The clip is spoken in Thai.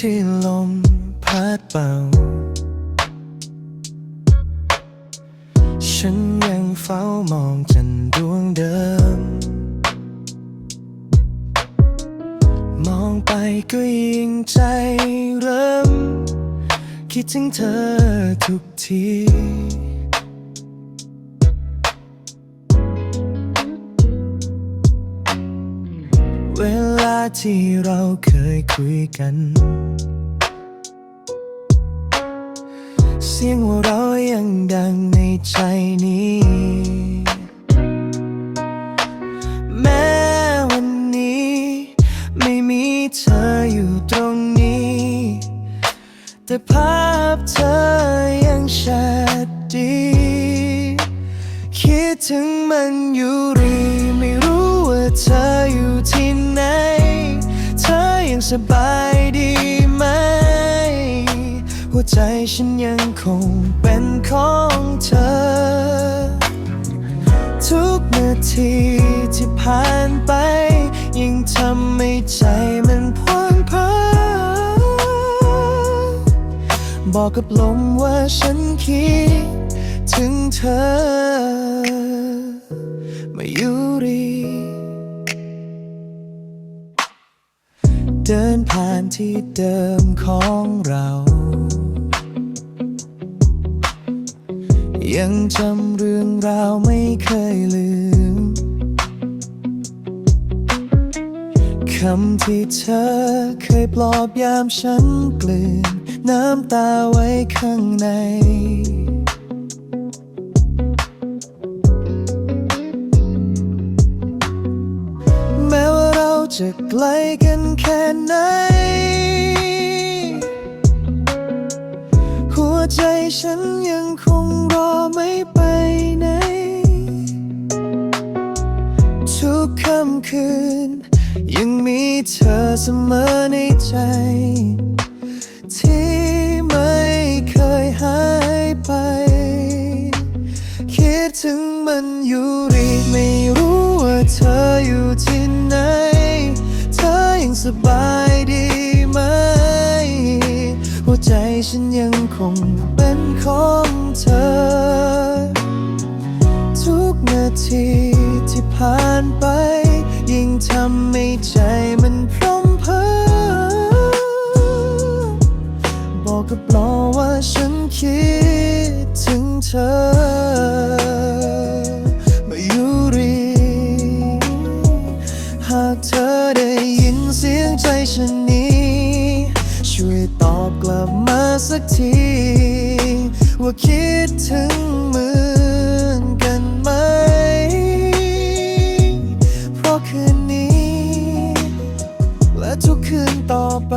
ที่ลมพัดเป่าฉันยังเฝ้ามองจันดวงเดิม มองไปก็ยิ่งใจเริ่ม คิดถึงเธอทุกที เวลาที่เราเคยคุยกัน เสียงหัวเรายังดังในใจนี้ แม้วันนี้ ไม่มีเธออยู่ตรงนี้ แต่ภาพเธอยังชัดดี คิดถึงมันอยู่รีไม่รู้ ยังสบายดีไหม หัวใจฉันยังคงเป็นของเธอ ทุกนาทีที่ผ่านไป ยิ่งทำให้ใจมันพวนเพ้อบอกกับลมว่าฉันคิดถึงเธอ มาอยู่รี เดินผ่านที่เดิมของเรา ยังจำเรื่องราวไม่เคยลืม คำที่เธอเคยปลอบยามฉันกลืน น้ำตาไว้ข้างใน กลกันแค่ไหน หัวใจฉันยังคงรอไม่ไปไหน ทุกค่ำคืน ยังมีเธอเสมอในใจ ที่ไม่เคยหายไป คิดถึงมันอยู่ ฉันยังคงเป็นของเธอ ทุกนาทีที่ผ่านไป ยิ่งทำให้ใจมันพร่ำเพ้อบอกกับลอว่าฉันคิดถึงเธอมาอยู่รีหากเธอได้ยินเสียงใจฉันนี้ ช่วยตอบกลับมาสักที ว่าคิดถึงเหมือนกันไหม เพราะคืนนี้ และทุกคืนต่อไป